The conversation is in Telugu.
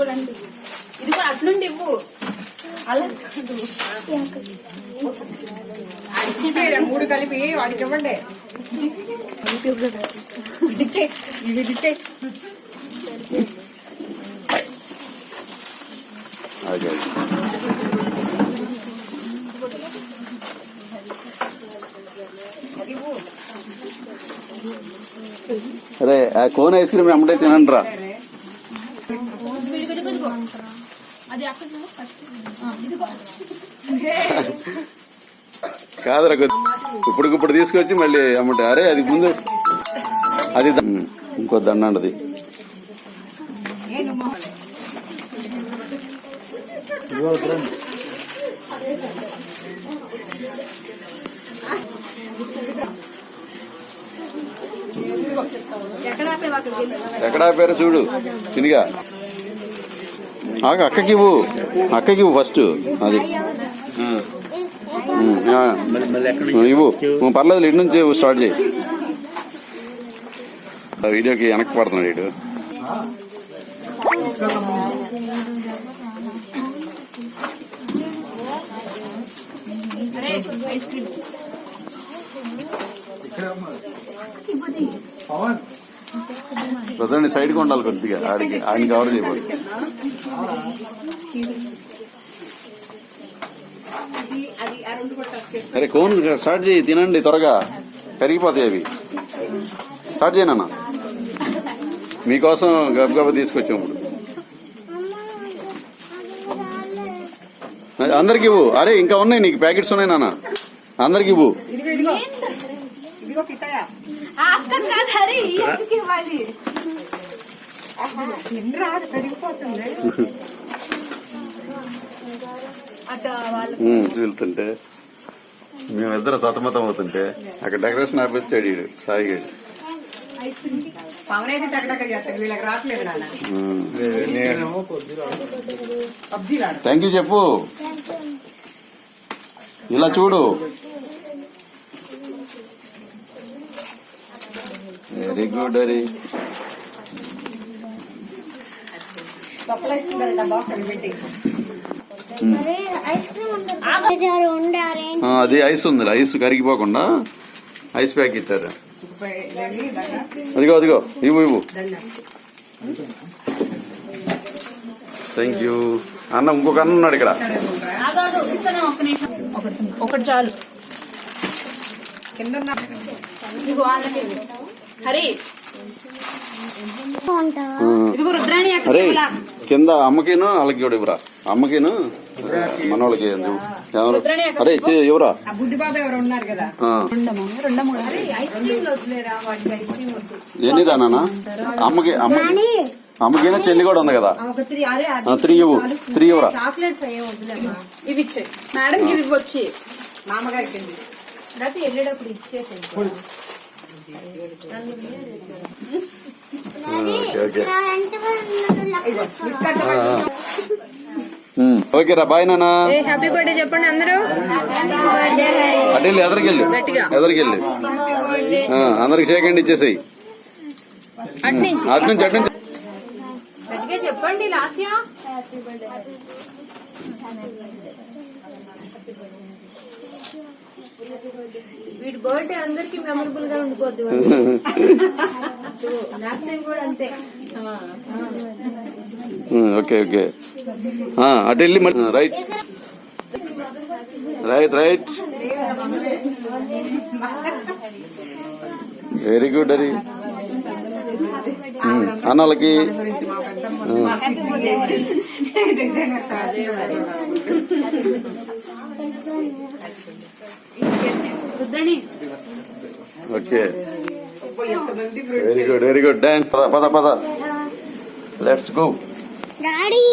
చూడండి ఇది కూడా అట్లుండి ఇవ్వు. అలా కాదు. మూడు కలిపి వాడికి ఇవ్వండి. ఇచ్చే. ఇవి ఇచ్చే. అదే అరే ఆ కోన్ ఐస్ క్రీమ్ ఎమ్మటే తినండి రా ఇదిగో, ఇదిగో, ఇదిగో, ఇదిగో. అది అక్కడ చూడు ఫస్ట్ ఆ, ఇదిగో కాదురా ఇప్పటికిప్పుడు తీసుకొచ్చి మళ్ళీ అమ్మటే. అరే అది ముందు. అది ఇంకో దండండి ఎక్కడ పేరు చూడు తినిగా. ఆగు అక్కకి ఇవ్వు. అక్కకి ఇవ్వు ఫస్ట్ అది. ఇవ్వు. పర్లేదు ఇటు నుంచి స్టార్ట్ చేయి. ఆ వీడియోకి వెనక్కి పడుతున్నాడు ఇటు ఐస్ క్రీమ్. ప్రజెంట్ సైడ్కి ఉండాలి కొద్దిగా. ఆడికి ఆయన కవర్ చేసి అరే కోన్ స్టార్ట్ చేయి. తినండి త్వరగా. కరిగిపోతాయి అవి. స్టార్ట్ చేయనన్నా మీకోసం గబగబ తీసుకొచ్చాం ఇప్పుడు. అందరికి ఇవ్వు. అరే ఇంకా ఉన్నాయి నీకు. ప్యాకెట్స్ ఉన్నాయి నాన్న. అందరికి ఇవ్వు. ఇదిగో ఇదిగో. ఇదిగో వెళ్తుంటే. మేమిద్దరం సతమతం అవుతుంటే అక్కడ డెకరేషన్ ఆపిచ్చాడు ఈడు సాయి గడి ఐస్ క్రీమ్ పవన్ అయితే టక్కడక్క చేస్తాడు వీళ్ళకి రావట్లేదు నాన్న. పబ్జీలు ఆడు థ్యాంక్ యూ చెప్పు. ఇలా చూడు. Very good very. అది ఐస్ ఉంది ఐస్ కరిగిపోకుండా ఐస్ ప్యాక్ దండ అదిగో అదిగో ఇవ్వు ఇవ్వు. థ్యాంక్ యూ అన్న ఇంకొక అన్న ఉన్నాడు ఇక్కడ. ఒకటి చాలు. హరి. ఇదిగో రుద్రాణి. కింద అమ్మకిను వాళ్ళకి కూడా ఇవ్వరా? అమ్మకిను? మనోళ్ళకి? అరే ఇవ్వరా? వద్దు. ఎన్ని రా నాన్న? అమ్మకి అమ్మ అమ్మకినా చెల్లి కూడా ఉంది కదా? త్రీ అరే అది ఆ, త్రీ ఇవ్వు. త్రీ ఇవ్వరా? చాక్లెట్స్ అయ్యే వద్దులేమ్మా. ఇవి ఇచ్చే మేడం ఇవి ఇవ్వచ్చి. మామగారికి వెళ్ళేటప్పుడు ఇచ్చేసేది ఓకే ఓకే. నా వెంట ఉన్నట్టు లెక్క బిస్కెట్ ఉమ్, ఓకే రా బాయ్ నాన్న. హ్యాపీ బర్త్డే చెప్పండి అందరూ. అటు వెళ్ళి ఎదరికెళ్ళి. ఎదరికెళ్ళి ఆ, అందరికి చేయకండి ఇచ్చేసేయి. అటు నుంచి అటు నుంచి అటు నుంచి గట్టిగా చెప్పండి లాస్యా. వీడి బర్త్డే అందరికి మెమరబుల్గా ఉండిపోద్ది ఓకే ఓకే. ఆ, అటు వెళ్ళి మళ్ళీ right. Right right. Very good అది Rudrani okay. Very good very good dance పద పద పద. Let's go daddy.